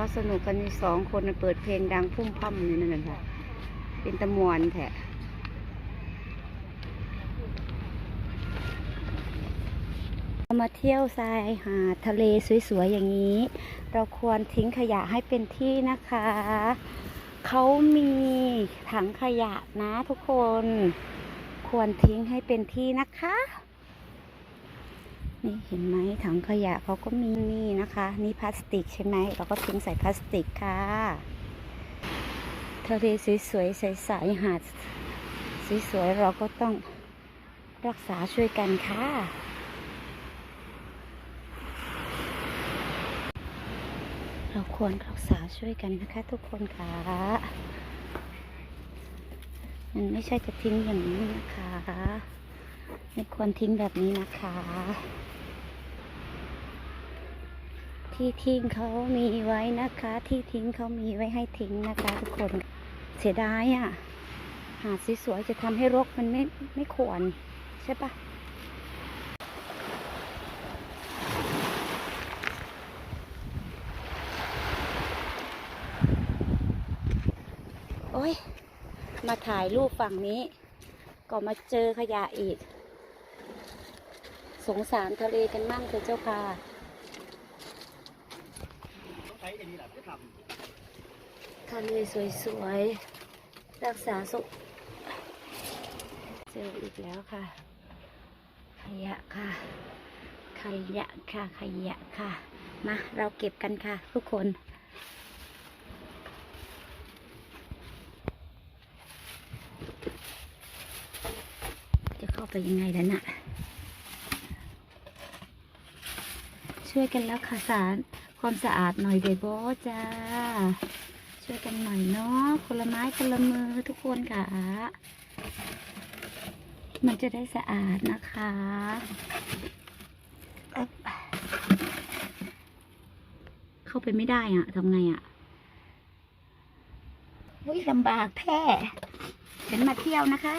เขาสนุกกันสองคนเปิดเพลงดังพุ่มพ่ำอยู่นั่นแหละค่ะ เป็นตะมวนแท้มาเที่ยวทรายหาทะเลสวยๆอย่างนี้ เราควรทิ้งขยะให้เป็นที่นะคะ เขามีถังขยะนะทุกคน ควรทิ้งให้เป็นที่นะคะ นี่เห็นไหมถังขยะเขาก็มีนี่นะคะ นี่พลาสติกใช่ไหมเราก็ทิ้งใส่พลาสติกค่ะทะเลสวยๆใสๆหาดสวยๆเราก็ต้องรักษาช่วยกันค่ะเราควรรักษาช่วยกันนะคะทุกคนค่ะมันไม่ใช่จะทิ้งอย่างนี้นะคะ ไม่ควรทิ้งแบบนี้นะคะ ที่ทิ้งเขามีไว้นะคะ ที่ทิ้งเขามีไว้ให้ทิ้งนะคะ ทุกคนเสียดายอะ่ะ หาดสวยๆจะทำให้รกมันไม่ไม่ควร ใช่ปะโอ้ย มาถ่ายรูปฝั่งนี้ ก็มาเจอขยะอีก สงสารทะเลกันมั่งเถอะเจ้าค่ะใช้อันนี้แหละเพื่อทะเลสวยๆ รักษาสุข เจออีกแล้วค่ะ ขยะค่ะ ขยะค่ะ ขยะค่ะ มา เราเก็บกันค่ะ ทุกคนจะเข้าไปยังไงแล้วน่ะ ช่วยกันแล้วค่ะสารความสะอาดหน่อยเดโบจ้า ช่วยกันหน่อยเนาะคนละไม้คนละมือทุกคนค่ะ มันจะได้สะอาดนะคะอึ๊บเข้าไปไม่ได้อะทำไงอะอุ้ยลำบากแท้ฉันมาเที่ยวนะคะ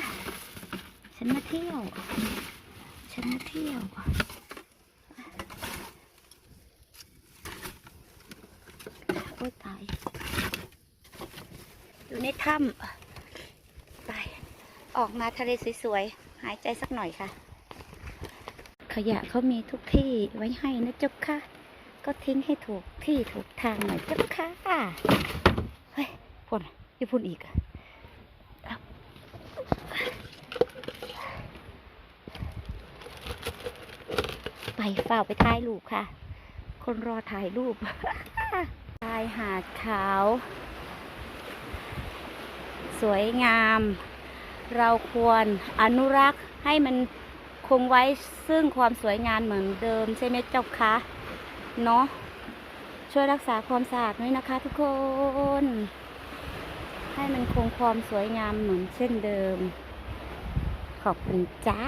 ฉันมาเที่ยว ฉันมาเที่ยว โอ้ตาย อยู่ในถ้ำไป ออกมาทะเลสวยๆ หายใจสักหน่อยค่ะ ขยะเขามีทุกที่ไว้ให้นะจ้าค่ะ ก็ทิ้งให้ถูกที่ถูกทางหน่อยจ้าค่ะเฮ้ยพ่นอย่าพ่นอีกอะไปเฝ้าไปถ่ายรูปค่ะ คนรอถ่ายรูปายหาดขาว สวยงาม เราควรอนุรักษ์ให้มันคงไว้ซึ่งความสวยงามเหมือนเดิมใช่ไหมเจ้าคะเนาะช่วยรักษาความสะอาดด้วยนะคะทุกคน ให้มันคงความสวยงามเหมือนเช่นเดิม ขอบคุณจ้า